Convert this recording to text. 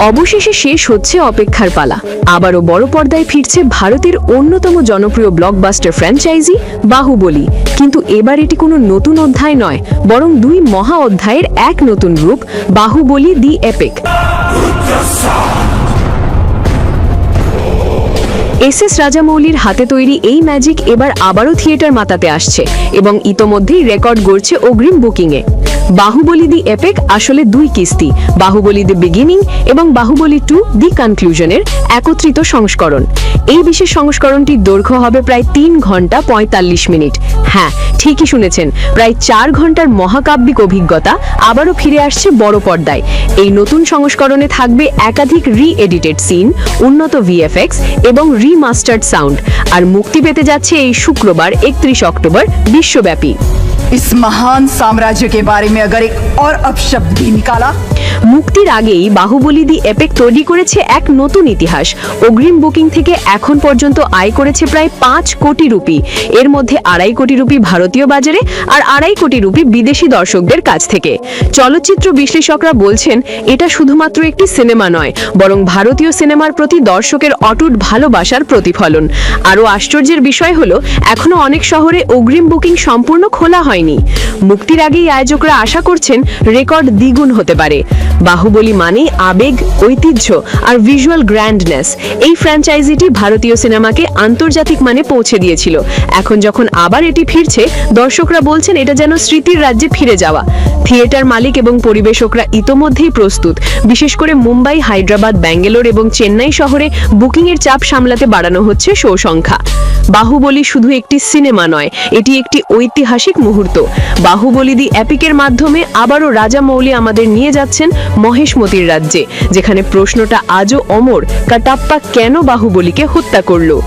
অবশেষে শেষ হচ্ছে অপেক্ষার পালা। আবারও বড় পর্দায় ফিরছে ভারতের অন্যতম জনপ্রিয় ব্লকবাস্টার ফ্র্যাঞ্চাইজি বাহুবলী। কিন্তু এবার এটি কোনো নতুন অধ্যায় নয়, বরং দুই মহা অধ্যায়ের এক নতুন রূপ, Baahubali the epic. S S রাজামৌলির হাতে তৈরি এই ম্যাজিক এবার আবারও থিয়েটার মাতাতে আসছে এবং ইতোমধ্যেই রেকর্ড গড়ছে অগ্রিম বুকিংয়ে। বাহুবলী দি এপেক আসলে দুই কিস্তি বাহুবলী দি বিগিনিং এবং বাহুবলী টু দি কনক্লুশনের একত্রিত সংস্করণ। এই বিশেষ সংস্করণটির দৈর্ঘ্য হবে প্রায় তিন ঘণ্টা পঁয়তাল্লিশ মিনিট। হ্যাঁ ঠিকই শুনেছেন, প্রায় চার ঘণ্টার মহাকাব্যিক অভিজ্ঞতা আবারও ফিরে আসছে বড় পর্দায়। এই নতুন সংস্করণে থাকবে একাধিক রি এডিটেড সিন উন্নত ভিএফএক্স এবং রিমাস্টার্ড সাউন্ড আর মুক্তি পেতে যাচ্ছে এই শুক্রবার একত্রিশ অক্টোবর বিশ্বব্যাপী। इस महान साम्राज्य के बारे में अगर एक और अपशब्द भी निकाला মুক্তির আগেই বাহুবলী দি এপেক তৈরি করেছে এক নতুন ইতিহাস। অগ্রিম বুকিং থেকে এখন পর্যন্ত আয় করেছে প্রায় পাঁচ কোটি রুপি। এর মধ্যে আড়াই কোটি রুপি ভারতীয় বাজারে আর আড়াই কোটি রুপি বিদেশি দর্শকদের কাছ থেকে। চলচ্চিত্র বিশ্লেষকরা বলছেন, এটা শুধুমাত্র একটি সিনেমা নয়, বরং ভারতীয় সিনেমার প্রতি দর্শকের অটুট ভালোবাসার প্রতিফলন। আরও আশ্চর্যের বিষয় হলো এখনও অনেক শহরে অগ্রিম বুকিং সম্পূর্ণ খোলা হয়নি। মুক্তির আগেই আয়োজকরা আশা করছেন, রেকর্ড দ্বিগুণ হতে পারে। বাহুবলী মানেই আবেগ, ঐতিহ্য আর ভিজুয়াল গ্র্যান্ডনেস এই ফ্র্যাঞ্চাইজিটি ভারতীয় সিনেমাকে আন্তর্জাতিক মানে পৌঁছে দিয়েছিল। এখন যখন আবার এটি ফিরছে, দর্শকরা বলছেন এটা যেন স্মৃতির রাজ্যে ফিরে যাওয়া। থিয়েটার মালিক এবং পরিবেশকরা ইতোমধ্যেই প্রস্তুত। বিশেষ করে মুম্বাই, হায়দ্রাবাদ, ব্যাঙ্গালোর এবং চেন্নাই শহরে বুকিংয়ের চাপ সামলাতে বাড়ানো হচ্ছে শো সংখ্যা বাহুবলী শুধু একটি সিনেমা নয়, এটি একটি ঐতিহাসিক মুহূর্ত। বাহুবলী দি অ্যাপিকের মাধ্যমে আবারও রাজা মৌলি আমাদের নিয়ে যাচ্ছেন মহেশমতির রাজ্যে যেখানে প্রশ্নটা আজও অমর কাটাপ্পা কেন বাহুবলীকে হত্যা করল?